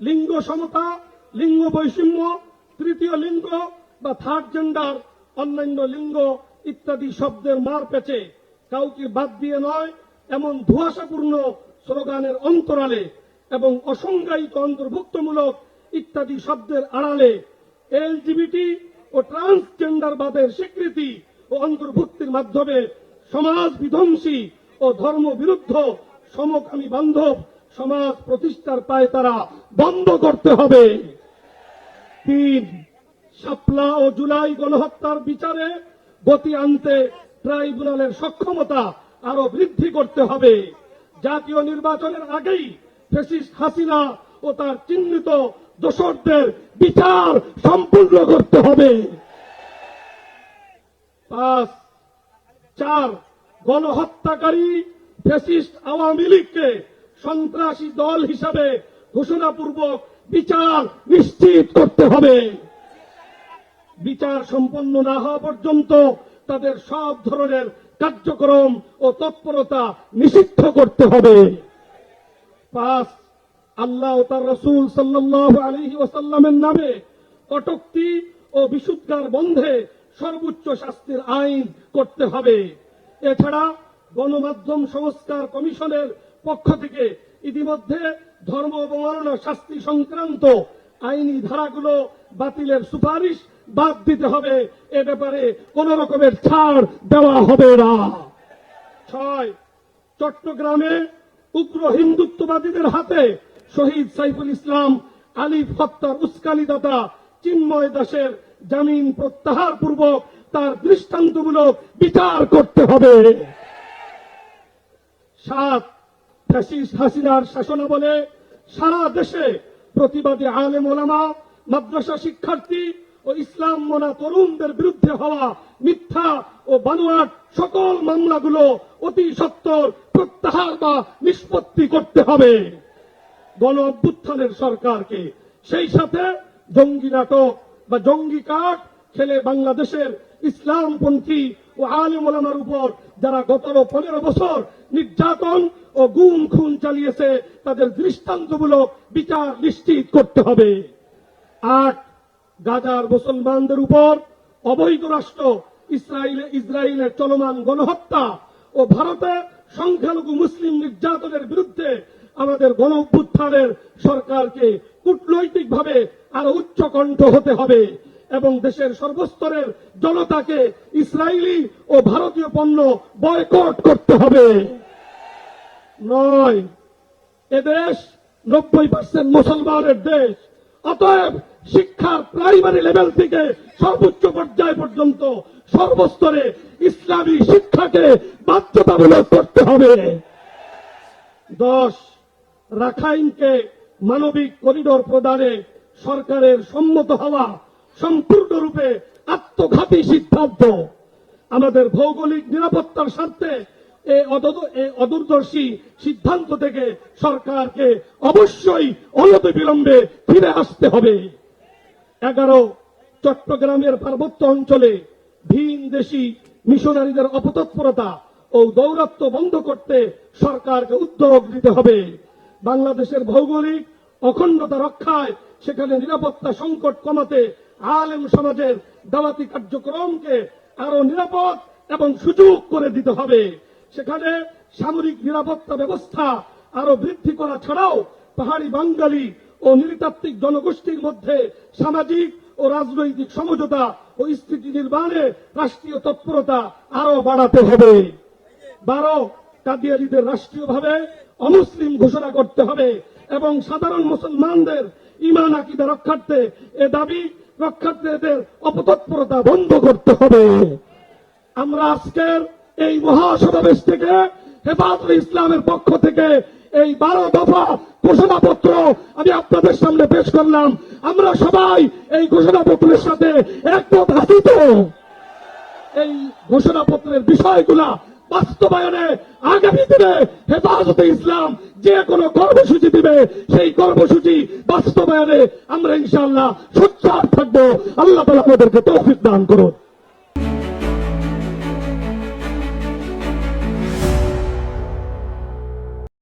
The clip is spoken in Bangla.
লিঙ্গ সমতা, লিঙ্গ বৈষম্য, তৃতীয় লিঙ্গ বা থার্ড জেন্ডার অন্যান্য লিঙ্গ ইত্যাদি শব্দের মার পেঁচে কাউকে বাদ দিয়ে নয়, এমন ধোঁয়াশাপূর্ণ স্লোগানের অন্তরালে এবং অসংজ্ঞায়িত অন্তর্ভুক্তমূলক ইত্যাদি শব্দের আড়ালে এলজিবিটি ও ট্রান্সজেন্ডারবাদের স্বীকৃতি ও অন্তর্ভুক্তির মাধ্যমে সমাজ বিধ্বংসী ও ধর্ম বিরুদ্ধ সমকামী বান্ধব সমাজ প্রতিষ্ঠার পায় তারা বন্ধ করতে হবে। তিন, শাপলা ও জুলাই গণহত্যার বিচারে গতি আনতে ট্রাইব্যুনালের সক্ষমতা আরও বৃদ্ধি করতে হবে। জাতীয় নির্বাচনের আগেই ফেসিস্ট হাসিনা ও তার চিহ্নিত দোষরদের বিচার সম্পূর্ণ করতে হবে। পাঁচ, চার, গণহত্যাকারী ফেসিস্ট আওয়ামী লীগকে সন্ত্রাসী দল হিসাবে ঘোষণাপূর্বক বিচার নিশ্চিত করতে হবে। বিচার সম্পন্ন না হওয়া পর্যন্ত তাদের সব ধরনের কার্যক্রম ও তৎপরতা নিষিদ্ধ করতে হবে। পাঁচ, আল্লাহ ও তার রসুল সাল্লাহ আলহি ওসাল্লামের নামে কটুক্তি ও বিশুদ্ধার বন্ধে সর্বোচ্চ শাস্তির আইন করতে হবে। এছাড়া গণমাধ্যম সংস্কার কমিশনের পক্ষ থেকে ইতিমধ্যে ধর্ম অবমাননা, শাস্তি সংক্রান্ত আইনি ধারাগুলো বাতিলের সুপারিশ বাদ দিতে হবে। এ ব্যাপারে কোন রকমের ছাড় দেওয়া হবে না। ছয়, চট্টগ্রামে উগ্র হিন্দুত্ববাদীদের হাতে শহীদ সাইফুল ইসলাম, আলিফ হত্যার উস্কানিদাতা চিন্ময় দাসের জামিন প্রত্যাহার পূর্বক তার দৃষ্টান্তমূলক বিচার করতে হবে। সাত ফ্যাসিস্ট হাসিনার শাসনাবলে সারা দেশে প্রতিবাদী মাদ্রাসা শিক্ষার্থী ও ইসলাম মনা তরুণদের বিরুদ্ধে হওয়া মিথ্যা ও সকল মামলাগুলো অতি সত্বর প্রত্যাহার বা নিষ্পত্তি করতে হবে। গণ অভ্যুত্থানের সরকারকে সেই সাথে জঙ্গি নাটক বা জঙ্গি কাঠ খেলে বাংলাদেশের ইসলামপন্থী ও আলেম ওলামার উপর যারা গত পনেরো বছর নির্যাতন ও গুম খুন চালিয়েছে, তাদের দৃষ্টান্তমূলক বিচার নিশ্চিত করতে হবে। আট, গাজার মুসলমানদের উপর অবৈধ রাষ্ট্র ইসরায়েলে ইসরায়েলের চলমান গণহত্যা ও ভারতে সংখ্যালঘু মুসলিম নির্যাতনের বিরুদ্ধে আমাদের গণ সরকারকে কূটনৈতিকভাবে আরও উচ্চকণ্ঠ হতে হবে। এবং দেশের সর্বস্তরের জনতাকে ইসরায়েলি ও ভারতীয় পণ্য বয়কট করতে হবে। নয় এদেশ নব্বই পার্সেন্ট মুসলমানের দেশ। অতএব শিক্ষার প্রাইমারি লেভেল থেকে সর্বোচ্চ পর্যায় পর্যন্ত সর্বস্তরে ইসলামী শিক্ষাকে বাধ্যতামূলক করতে হবে। দশ, রাখাইনকে মানবিক করিডোর প্রদানে সরকারের সম্মত হওয়া সম্পূর্ণরূপে আত্মঘাতী সিদ্ধান্ত। আমাদের ভৌগোলিক নিরাপত্তার স্বার্থে এই অদূরদর্শী সিদ্ধান্ত থেকে সরকারকে অবশ্যই অনতি বিলম্বে ফিরে আসতে হবে। এগারো, চট্টগ্রামের পার্বত্য অঞ্চলে ভিন দেশি মিশনারিদের অপতৎপরতা ও দৌরাত্ম বন্ধ করতে সরকারকে উদ্যোগ নিতে হবে। বাংলাদেশের ভৌগোলিক অখণ্ডতা রক্ষায় সেখানে নিরাপত্তা সংকট কমাতে আলেম সমাজের দাওয়াতি কার্যক্রমকে আরও নিরাপদ এবং সুযোগ করে দিতে হবে। সেখানে সামরিক নিরাপত্তা ব্যবস্থা আরও বৃদ্ধি করা ছাড়াও পাহাড়ি বাঙালি ও নৃতাত্ত্বিক জনগোষ্ঠীর মধ্যে সামাজিক ও রাজনৈতিক সমঝোতা ও স্থিতি নির্মাণে রাষ্ট্রীয় তৎপরতা আরও বাড়াতে হবে। বারো কাদিয়ারিদের রাষ্ট্রীয়ভাবে অমুসলিম ঘোষণা করতে হবে এবং সাধারণ মুসলমানদের ইমান আকিদা রক্ষার্থে এ দাবি রক্ষার্থে এদের অপতৎপরতা বন্ধ করতে হবে। আমরা আজকের এই মহাসমাবেশ থেকে হেফাজত ইসলামের পক্ষ থেকে এই বারো দফা ঘোষণাপত্র আমি আপনাদের সামনে পেশ করলাম। আমরা সবাই এই ঘোষণাপত্রের সাথে একমত আছি তো এই ঘোষণাপত্রের বিষয়গুলা বাস্তবায়নে আগামী দিনে হেফাজতে ইসলাম যে কোনো কর্মসূচি দিবে, সেই কর্মসূচি বাস্তবায়নে আমরা ইনশাল্লাহ সোচ্চার থাকব। আল্লাহ তালা আমাদেরকে তৌফিক দান করুন।